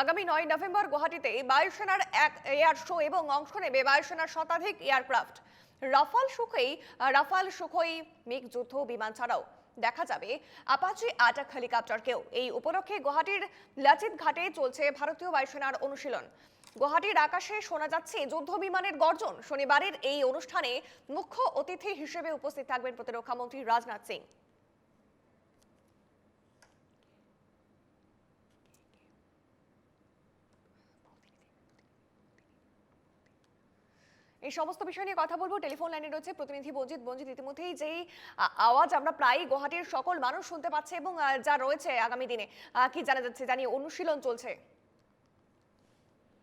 আগামী নয় নভেম্বর গুয়াহাটিতে বায়ুসেনার এক এয়ার শো এবং অংশ নেবে বায়ুসেনার শতাধিক aircraft. Rafale Sukhoi Rafale Sukhoi MiG যুদ্ধ বিমান ছাড়াও। দেখা যাবে আপাচি আটাক হেলিকপ্টারকেও। এই উপলক্ষে গুয়াহাটির লাচিত ঘাটে চলছে ভারতীয় বায়ুসেনার অনুশীলন। গুয়াহাটির আকাশে শোনা যাচ্ছে যুদ্ধ বিমানের গর্জন। শনিবারের এই অনুষ্ঠানে মুখ্য অতিথি হিসেবে উপস্থিত থাকবেন প্রতিরক্ষা মন্ত্রী রাজনাথ সিং। এই সমস্ত বিষয় নিয়ে কথা বলব। টেলিফোন লাইনে রয়েছে প্রতিনিধি বঞ্জিত। বঞ্জিত, ইতিমধ্যেই যেই আওয়াজ আমরা প্রায় গুয়াহাটির সকল মানুষ শুনতে পাচ্ছে এবং যা রয়েছে আগামী দিনে কি জানা যাচ্ছে জানি অনুশীলন চলছে।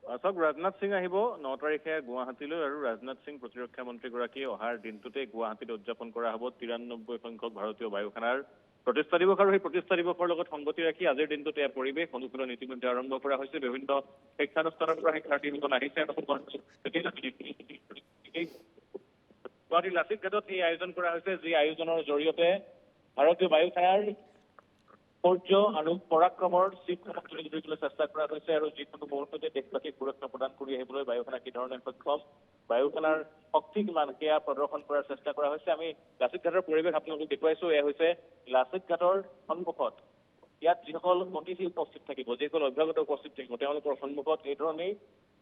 চাওক ৰাজনাথ সিং আহিব। ন তাৰিখে গুৱাহাটীলৈ আৰু ৰাজনাথ সিং প্ৰতিৰক্ষা মন্ত্ৰীগৰাকীয়ে অহাৰ দিনটোতে গুৱাহাটীত উদযাপন কৰা হ'ব। তিৰান্নব্বৈ সংখ্যক ভাৰতীয় বায়ু সেনাৰ প্ৰতিষ্ঠা দিৱস আৰু সেই প্ৰতিষ্ঠা দিৱসৰ লগত সংগতি ৰাখি আজিৰ দিনটোত ইয়াৰ পৰিৱেশ অনুশীলন ইতিমধ্যে আৰম্ভ কৰা হৈছে। বিভিন্ন শিক্ষানুষ্ঠানৰ পৰা শিক্ষাৰ্থীসকল আহিছে গুৱাহাটীৰ লাচিত ঘাটত এই আয়োজন কৰা হৈছে। যি আয়োজনৰ জৰিয়তে ভাৰতীয় বায়ু সেনাৰ শৌৰ্য আৰু পৰাক্ৰমৰ চিনসমূহ তুলি ধৰিবলৈ চেষ্টা কৰা হৈছে আৰু যিকোনো মুহূৰ্ততে দেশবাসীক সুৰক্ষা প্ৰদান কৰি আহিবলৈ বায়ু সেনা কি ধৰণে সক্ষম বায়ু সেনাৰ শক্তি কিমান সেয়া প্ৰদৰ্শন কৰাৰ চেষ্টা কৰা হৈছে। আমি লাচিত ঘাটৰ পৰিৱেশ আপোনালোকক দেখুৱাইছো এয়া হৈছে লাচিত ঘাটৰ সন্মুখত। ইয়াত যিসকল অতিথি উপস্থিত থাকিব যিসকল অভ্যাগত উপস্থিত থাকিব তেওঁলোকৰ সন্মুখত এই ধৰণেই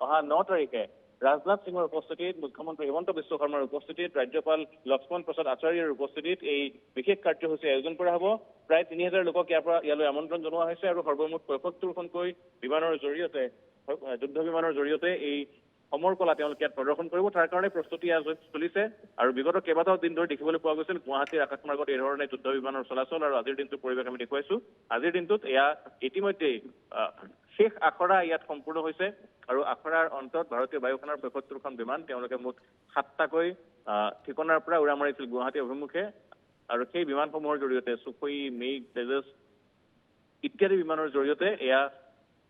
অহা ন তাৰিখে ৰাজনাথ সিঙৰ উপস্থিতিত মুখ্যমন্ত্ৰী হিমন্ত বিশ্ব শৰ্মাৰ উপস্থিতিত ৰাজ্যপাল লক্ষ্মণ প্ৰসাদ আচাৰ্যৰ উপস্থিতিত এই বিশেষ কাৰ্যসূচী আয়োজন কৰা হ'ব। প্ৰায় তিনি হাজাৰ লোকক ইয়াৰ পৰা ইয়ালৈ আমন্ত্ৰণ জনোৱা হৈছে আৰু সৰ্বমুঠ পঁয়সত্তৰখনকৈ বিমানৰ জৰিয়তে যুদ্ধ বিমানৰ জৰিয়তে এই সমৰ কলা তেওঁলোকে ইয়াত প্ৰদৰ্শন কৰিব। তাৰ কাৰণে প্ৰস্তুতি চলিছে আৰু বিগত কেইবাটাও দিন ধৰি দেখিবলৈ পোৱা গৈছিল গুৱাহাটীৰ আকাশমাৰ্গত এই ধৰণে যুদ্ধ বিমানৰ চলাচল আৰু আজিৰ দিনটোৰ পৰিৱেশ আমি দেখুৱাইছো। আজিৰ দিনটোত এয়া ইতিমধ্যেই শেষ আখৰা ইয়াত সম্পূৰ্ণ হৈছে আৰু আখৰাৰ অন্তত ভাৰতীয় বায়ু সেনাৰ পঁয়সত্তৰখন বিমান তেওঁলোকে মুঠ সাতটাকৈ ঠিকনাৰ পৰা উৰা মাৰিছিল গুৱাহাটী অভিমুখে। আৰু সেই বিমানসমূহৰ জৰিয়তে চুখুই মেঘ তেজছ ইত্যাদি বিমানৰ জৰিয়তে এয়া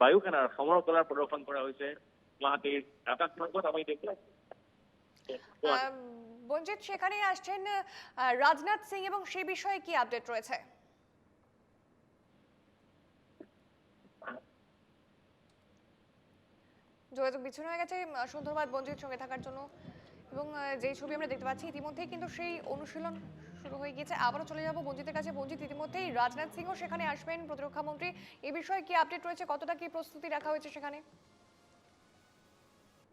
বায়ু সেনাৰ সমৰ কলাৰ প্ৰদৰ্শন কৰা হৈছে। গুৱাহাটীৰ আকাশমাৰ্গত আমি দেখুৱাই বঞ্জিত সেখানে আসছেন রাজনাথ সিং, এবং সে বিষয়ে কি আপডেট রয়েছে? যোগাযোগ বিচ্ছিন্ন হয়ে গেছে সুন্দরবাদ বঞ্জিত সঙ্গে থাকার জন্য। এবং যেই ছবি আমরা দেখতে পাচ্ছি, ইতিমধ্যেই কিন্তু সেই অনুশীলন শুরু হয়ে গিয়েছে। আবারও চলে যাব বঞ্জিতের কাছে। বঞ্জিত ইতিমধ্যেই রাজনাথ সিংও সেখানে আসবেন। প্রতিরক্ষা মন্ত্রী, এ বিষয়ে কি আপডেট রয়েছে? কতটা কি প্রস্তুতি রাখা হয়েছে সেখানে?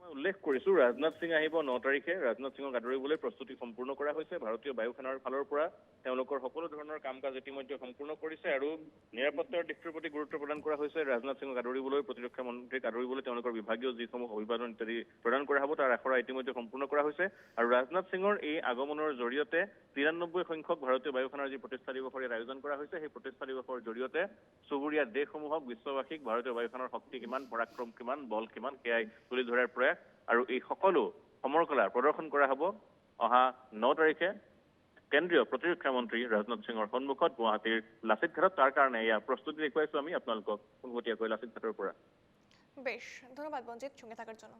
মই উল্লেখ কৰিছো ৰাজনাথ সিং আহিব ন তাৰিখে। ৰাজনাথ সিঙক আদৰিবলৈ প্ৰস্তুতি সম্পূৰ্ণ কৰা হৈছে। ভাৰতীয় বায়ু সেনাৰ ফালৰ পৰা তেওঁলোকৰ সকলো ধৰণৰ কাম কাজ ইতিমধ্যে সম্পূৰ্ণ কৰিছে আৰু নিৰাপত্তাৰ দিশটোৰ প্ৰতি গুৰুত্ব প্ৰদান কৰা হৈছে। ৰাজনাথ সিঙক আদৰিবলৈ প্ৰতিৰক্ষা মন্ত্ৰীক আদৰিবলৈ তেওঁলোকৰ বিভাগীয় যিসমূহ অভিবাদন ইত্যাদি প্ৰদান কৰা হ'ব তাৰ আখৰা ইতিমধ্যে সম্পূৰ্ণ কৰা হৈছে। আৰু ৰাজনাথ সিঙৰ এই আগমনৰ জৰিয়তে তিৰান্নব্বৈ সংখ্যক ভাৰতীয় বায়ু সেনাৰ যি প্ৰতিষ্ঠা দিৱসৰ ইয়াত আয়োজন কৰা হৈছে সেই প্ৰতিষ্ঠা দিৱসৰ জৰিয়তে চুবুৰীয়া দেশসমূহক বিশ্ববাসীক ভাৰতীয় বায়ু সেনাৰ শক্তি কিমান পৰাক্ৰম কিমান বল কিমান সেয়াই তুলি ধৰাৰ প্ৰয়াস আৰু এই সকলো সমৰ কলাৰ প্ৰদৰ্শন কৰা হ'ব অহা ন তাৰিখে। কেন্দ্ৰীয় প্ৰতিৰক্ষা মন্ত্ৰী ৰাজনাথ সিঙৰ সন্মুখত গুৱাহাটীৰ লাচিত ঘাটত। তাৰ কাৰণে এয়া প্ৰস্তুতি দেখুৱাইছো আমি আপোনালোকক পোনপটীয়াকৈ লাচিত ঘাটৰ পৰা। বেশ ধন্যবাদ বঞ্জিত সঙ্গে থাকাৰ জন্য।